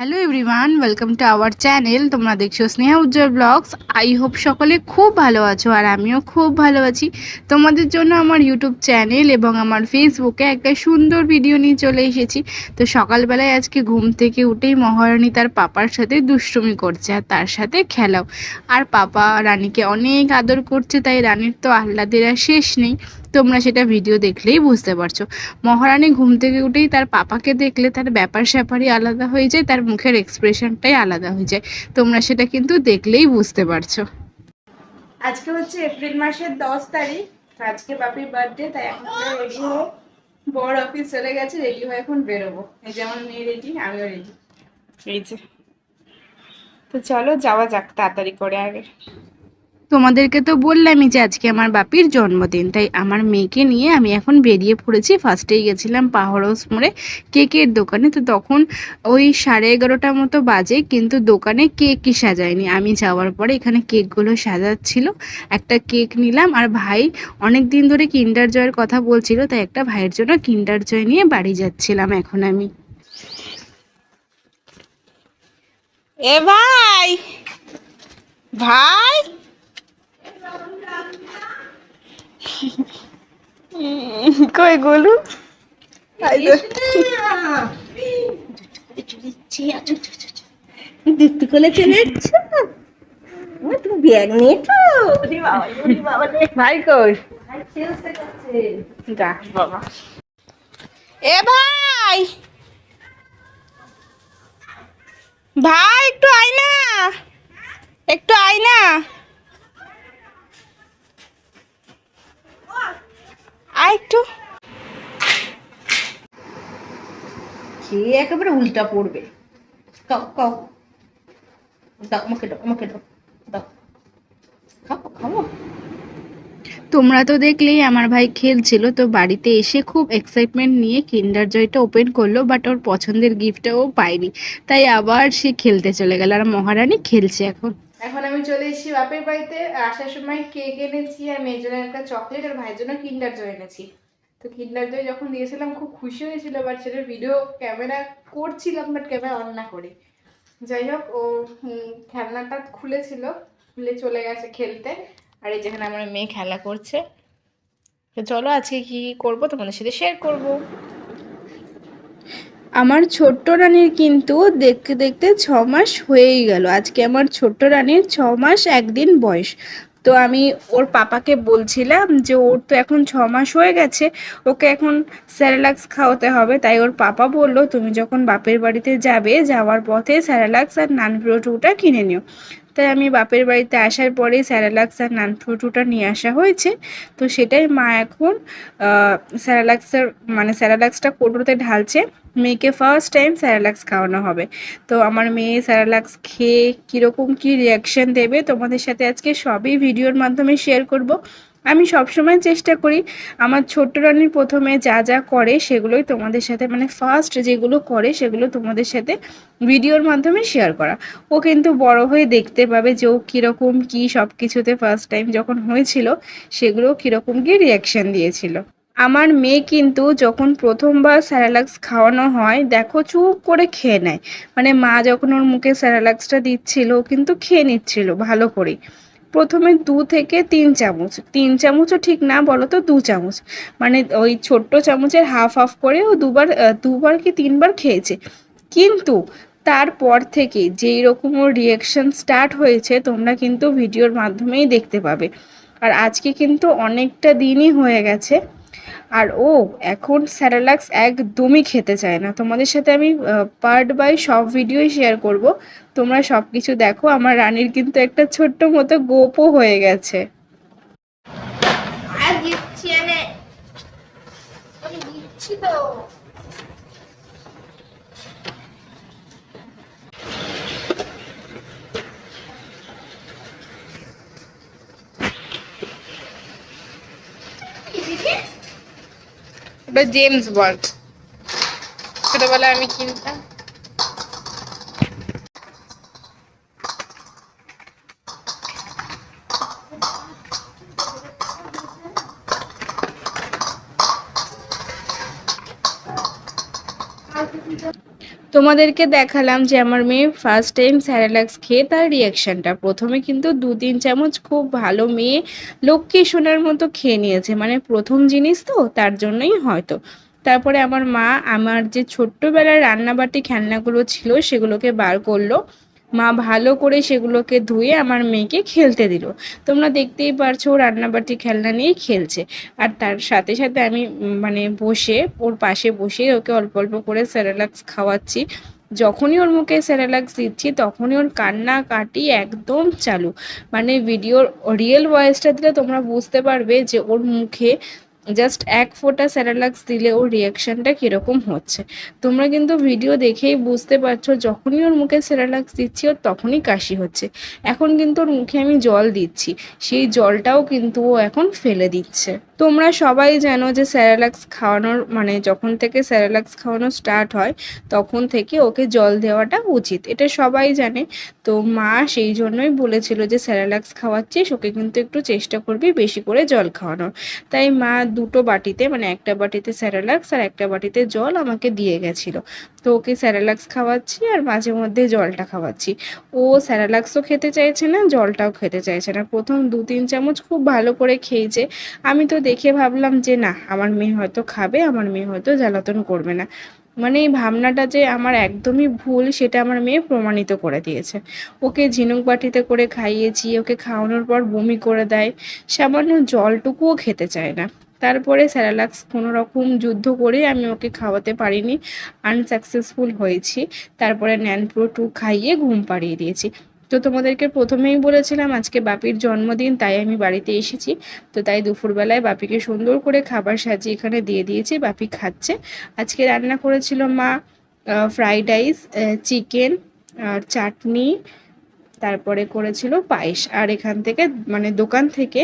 Hello everyone welcome to our channel তোমরা দেখছ Sneha Ujjwal blogs I hope সকলে খুব ভালো আছো আর আমিও খুব ভালো আছি। তোমাদের জন্য আমার ইউটিউব চ্যানেল এবং আমার ফেসবুকে একটা সুন্দর ভিডিও নিয়ে চলে এসেছি। তো সকালবেলায় আজকে ঘুম থেকে উঠেই মহারানী তার পাপার সাথে দুষ্টুমি করছে আর তার সাথে খেলাও। আর পাপা রানীকে অনেক আদর করছে, তাই রানীর তো আহ্লাদের আর শেষ নেই। তোমরা সেটা ভিডিও দেখলেই বুঝতে পারছ। মহারানী ঘুম থেকে উঠেই তার পাপাকে দেখলে তার ব্যাপার স্যাপারই আলাদা হয়ে যায় তার মুখের এক্সপ্রেশনটাই আলাদা হয়ে যায়। তোমরা সেটা কিন্তু দেখলেই বুঝতে পারছ। আজকে হচ্ছে এপ্রিল মাসের দশ তারিখ। আজকে বাপির বার্থডে তাই এখন রেডি হয়ে বড় অফিস চলে গেছে রেডি হয়ে এখন বেরোবো। এই যে আমার মেয়ে রেডি আমিও রেডি এই যে। তো চলো যাওয়া যাক তাড়াতাড়ি করে আগে। তোমাদেরকে তো বললামই যে আজকে আমার বাপির জন্মদিন, তাই আমার মেয়েকে নিয়ে আমি এখন বেরিয়ে পড়েছি। ফার্স্টেই গেছিলাম পাহাড়স মোড়ে কেকের দোকানে। তো তখন ওই সাড়ে এগারোটার মতো বাজে, কিন্তু দোকানে কেকই সাজায়নি। আমি যাওয়ার পরে এখানে কেকগুলো সাজাচ্ছিল। একটা কেক নিলাম। আর ভাই অনেক দিন ধরে কিন্ডার জয়ের কথা বলছিল, তাই একটা ভাইয়ের জন্য কিন্ডার জয় নিয়ে বাড়ি যাচ্ছিলাম এখন আমি। এ ভাই! ভাই! কই গলু? দেখতে কোলে চলে তো ভাই কই? এ ভাই! ভাই একটু আয় না একটু আয় না আয় একটু খেয়ে একেবারে উল্টা পড়বে। কাও কাও দাও আমাকে দাও আমাকে দাও দাও। খাব খাব তোমরা তো দেখলেই আমার ভাই খেলছিল তো বাড়িতে এসে খুব এক্সাইটমেন্ট নিয়ে কিন্ডার জয়টা ওপেন করল বাট ওর পছন্দের গিফটটাও পাইনি তাই আবার সে খেলতে চলে গেল আর মহারানী খেলছে এখন। এখন আমি চলে এসেছি বাপের বাড়িতে আসার সময় কেক এনেছি আর মেয়ের জন্য একটা চকলেট আর ভাইয়ের জন্য কিন্ডার জয় এনেছি। তো কিন্ডার জয় যখন দিয়েছিলাম, খুব খুশি হয়েছিল বাট সেটার ভিডিও ক্যামেরা করছিলাম বাট ক্যামেরা অন না করে। যাই হোক, ও খেলনাটা খুলেছিল, খুলে চলে গেছে খেলতে। আর এই যেখানে আমার মেয়ে খেলা করছে। তো চলো আজকে কি করব, তোমাদের সাথে শেয়ার করব। আমার ছোট্ট রানীর কিন্তু দেখতে দেখতে ছ মাস হয়েই গেল। আজকে আমার ছোট্ট রানীর ছ মাস একদিন বয়স। তো আমি ওর পাপাকে বলছিলাম যে ওর তো এখন ছ মাস হয়ে গেছে, ওকে এখন স্যারালাক্স খাওয়াতে হবে। তাই ওর পাপা বলল, তুমি যখন বাপের বাড়িতে যাবে, যাওয়ার পথে স্যারালাক্স আর নান টুটা কিনে নিও। তাই আমি বাপের বাড়িতে আসার পরে স্যারালাক্স আর নান ফ্রুটুটা নিয়ে আসা হয়েছে। তো সেটাই মা এখন স্যারালাক্সের মানে স্যারালাক্সটা কোটোতে ঢালছে। মেয়েকে ফার্স্ট টাইম স্যারালাক্স খাওয়ানো হবে। তো আমার মেয়ে স্যারালাক্স খেয়ে কীরকম কী রিয়াকশান দেবে তোমাদের সাথে আজকে সবই ভিডিওর মাধ্যমে শেয়ার করব। আমি সবসময় চেষ্টা করি আমার ছোট্ট রানির প্রথমে যা যা করে সেগুলোই তোমাদের সাথে মানে ফার্স্ট যেগুলো করে সেগুলো তোমাদের সাথে ভিডিওর মাধ্যমে শেয়ার করা। ও কিন্তু বড় হয়ে দেখতে পাবে যে ও কীরকম কী সব কিছুতে ফার্স্ট টাইম যখন হয়েছিল, সেগুলো কীরকম কী রিয়াকশান দিয়েছিল। আমার মেয়ে কিন্তু যখন প্রথমবার স্যারালাক্স খাওয়ানো হয়, দেখো চুপ করে খেয়ে নেয়। মানে মা যখন ওর মুখে স্যারালাক্সটা দিচ্ছিল কিন্তু খেয়ে নিচ্ছিল ভালো করেই। প্রথমে দু থেকে তিন চামচ। তিন চামচও ঠিক না বলো তো দু চামচ। মানে ওই ছোট্ট চামচের হাফ হাফ করে ও দুবার দুবার কি তিনবার খেয়েছে। কিন্তু তারপর থেকে যেই রকম ওর রিয়াকশান স্টার্ট হয়েছে, তোমরা কিন্তু ভিডিওর মাধ্যমেই দেখতে পাবে। আর আজকে কিন্তু অনেকটা দিনই হয়ে গেছে। আর ও, এখন স্যারালাক্স একদমই খেতে চায় না। তোমাদের সাথে আমি পার্ট বাই সব ভিডিওই শেয়ার করব। তোমরা সব কিছু দেখো, আমার রানীর কিন্তু একটা ছোট্ট মতো গোপও হয়ে গেছে। দিচ্ছি তো। ওটা জেমস বন্ড ছোটবেলায় আমি কিনতাম তোমাদেরকে দেখালাম যে আমার মেয়ে ফার্স্ট টাইম স্যারালাক্স খেয়ে তার রিয়াকশানটা প্রথমে কিন্তু দু তিন চামচ খুব ভালো মেয়ে লক্ষ্মী সোনার মতো খেয়ে নিয়েছে। মানে প্রথম জিনিস তো, তার জন্যই হয়তো। তারপরে আমার মা আমার যে ছোট্টবেলার রান্নাবাটি খেলনাগুলো ছিল, সেগুলোকে বার করল। মা ভালো করে সেগুলোকে ধুয়ে আমার মেয়েকে খেলতে দিল। তোমরা দেখতেই পারছ ও রান্নাবাটি খেলনা নিয়েই খেলছে। আর তার সাথে সাথে আমি মানে বসে, ওর পাশে বসে ওকে অল্প অল্প করে স্যারেলাক্স খাওয়াচ্ছি। যখনই ওর মুখে স্যারেলাক্স দিচ্ছি, তখনই ওর কান্না কাটি একদম চালু। মানে ভিডিওর রিয়েল ভয়েসটা দিলে তোমরা বুঝতে পারবে যে ওর মুখে জাস্ট এক ফোঁটা স্যারালাক্স দিলে ওর রিয়াকশানটা কীরকম হচ্ছে? তোমরা কিন্তু ভিডিও দেখেই বুঝতে পারছ, যখনই ওর মুখে স্যারালাক্স দিচ্ছি, ওর তখনই কাশি হচ্ছে। এখন কিন্তু ওর মুখে আমি জল দিচ্ছি। সেই জলটাও কিন্তু ও এখন ফেলে দিচ্ছে। তোমরা সবাই জানো যে স্যারালাক্স খাওয়ানোর মানে যখন থেকে স্যারালাক্স খাওয়ানো স্টার্ট হয়, তখন থেকে ওকে জল দেওয়াটা উচিত। এটা সবাই জানে। তো মা সেই জন্যই বলেছিল যে স্যারালাক্স খাওয়াচ্ছিস, ওকে কিন্তু একটু চেষ্টা করবি বেশি করে জল খাওয়ানোর। তাই মা দুটো বাটিতে মানে একটা বাটিতে স্যারালাক্স আর একটা বাটিতে জল আমাকে দিয়ে গেছিল। তো ওকে স্যারালাক্স খাওয়াচ্ছি আর মাঝে মধ্যে জলটা খাওয়াচ্ছি। ও স্যারালাক্সও খেতে চাইছে না, জলটাও খেতে চাইছে না। প্রথম দু তিন চামচ খুব ভালো করে খেয়েছে। আমি তো দেখে ভাবলাম যে, না, আমার মেয়ে হয়তো খাবে, আমার মেয়ে হয়তো জ্বালাতন করবে না। মানে এই ভাবনাটা যে আমার একদমই ভুল, সেটা আমার মেয়ে প্রমাণিত করে দিয়েছে। ওকে ঝিনুক বাটিতে করে খাইয়েছি, ওকে খাওয়ানোর পর বমি করে দেয়, সামান্য জলটুকুও খেতে চায় না। তারপরে স্যারালাক্স কোনো রকম যুদ্ধ করে আমি ওকে খাওয়াতে পারিনি, আনসাকসেসফুল হয়েছি। তারপরে ন্যানপ্রো টু খাইয়ে ঘুম পাড়িয়ে দিয়েছি। তো তোমাদেরকে প্রথমেই বলেছিলাম, আজকে বাপির জন্মদিন, তাই আমি বাড়িতে এসেছি। তো তাই দুপুরবেলায় বাপিকে সুন্দর করে খাবার সাজিয়ে এখানে দিয়ে দিয়েছি, বাপি খাচ্ছে। আজকে রান্না করেছিল মা ফ্রাইড রাইস চিকেন আর চাটনি, তারপরে করেছিল পায়েস। আর এখান থেকে মানে দোকান থেকে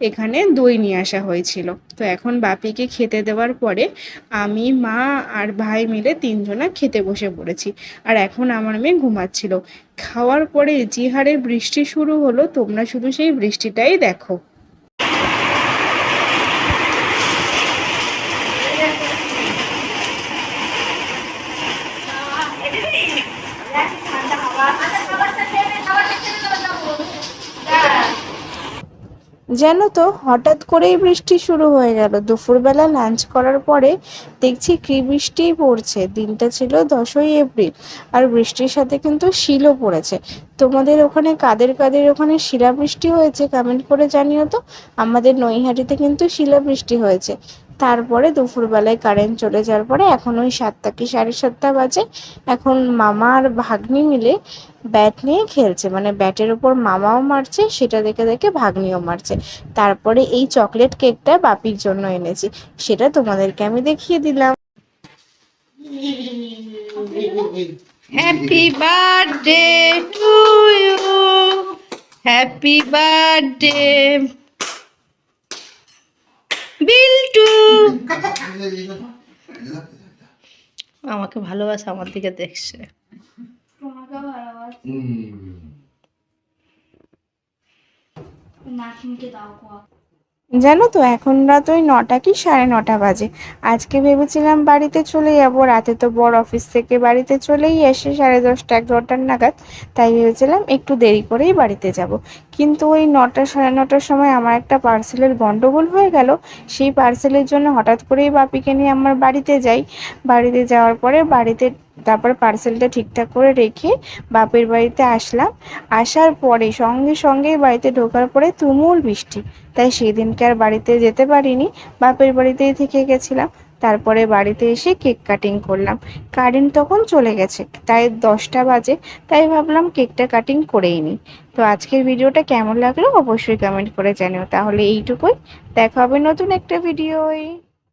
এখানে দই নিয়ে আসা হয়েছিল। তো এখন বাপিকে খেতে দেওয়ার পরে আমি, মা আর ভাই মিলে তিনজনা খেতে বসে পড়েছি। আর এখন আমার মেয়ে ঘুমাচ্ছিল। খাওয়ার পরে যে হারে বৃষ্টি শুরু হলো, তোমরা শুধু সেই বৃষ্টিটাই দেখো। জানো তো হঠাৎ করেই বৃষ্টি শুরু হয়ে গেল। দুপুরবেলা লাঞ্চ করার পরে দেখছি কি বৃষ্টিই পড়ছে। দিনটা ছিল দশই এপ্রিল আর বৃষ্টির সাথে কিন্তু শিলও পড়েছে। তোমাদের ওখানে কাদের কাদের ওখানে শিলাবৃষ্টি হয়েছে কমেন্ট করে জানিও তো। আমাদের নৈহাটিতে কিন্তু শিলাবৃষ্টি হয়েছে। তারপরে দুপুরবেলায় কারেন্ট চলে যাওয়ার পরে এখন ওই সাতটা কি সাড়ে সাতটা বাজে, এখন মামা আর ভাগ্নি মিলে ব্যাট নিয়ে খেলছে। মানে ব্যাটের উপর মামাও মারছে, সেটা দেখে দেখে ভাগ্নিও মারছে। তারপরে এই চকলেট কেকটা বাপির জন্য এনেছি। সেটা তোমাদেরকে আমি দেখিয়ে দিলাম। Happy birthday to you happy birthday Biltu. আমাকে ভালোবাসা আমার দিকে দেখছে। জানো তো এখন রাত ওই নটা কি সাড়ে নটা বাজে। আজকে ভেবেছিলাম বাড়িতে চলে যাব রাতে তো বড় অফিস থেকে বাড়িতে চলেই এসে সাড়ে দশটা এগারোটার নাগাদ। তাই ভেবেছিলাম একটু দেরি করেই বাড়িতে যাব। কিন্তু ওই নটা, সাড়ে নটার সময় আমার একটা পার্সেলের গণ্ডগোল হয়ে গেল। সেই পার্সেলের জন্য হঠাৎ করেই বাপিকে নিয়ে আমার বাড়িতে যাই। বাড়িতে যাওয়ার পরে বাড়িতে তারপর পার্সেলটা ঠিকঠাক করে রেখে বাপের বাড়িতে আসলাম। আসার পরে সঙ্গে সঙ্গে বাড়িতে ঢোকার পরে তুমুল বৃষ্টি। তাই সেদিনকে আর বাড়িতে যেতে পারিনি। বাপের বাড়িতেই থেকে গেছিলাম। তারপরে বাড়িতে এসে কেক কাটিং করলাম। কারেন্ট তখন চলে গেছে, তাই দশটা বাজে, তাই ভাবলাম কেকটা কাটিং করেই নিই। তো আজকের ভিডিওটা কেমন লাগল অবশ্যই কমেন্ট করে জানিও। তাহলে এইটুকুই, দেখা হবে নতুন একটা ভিডিওয়।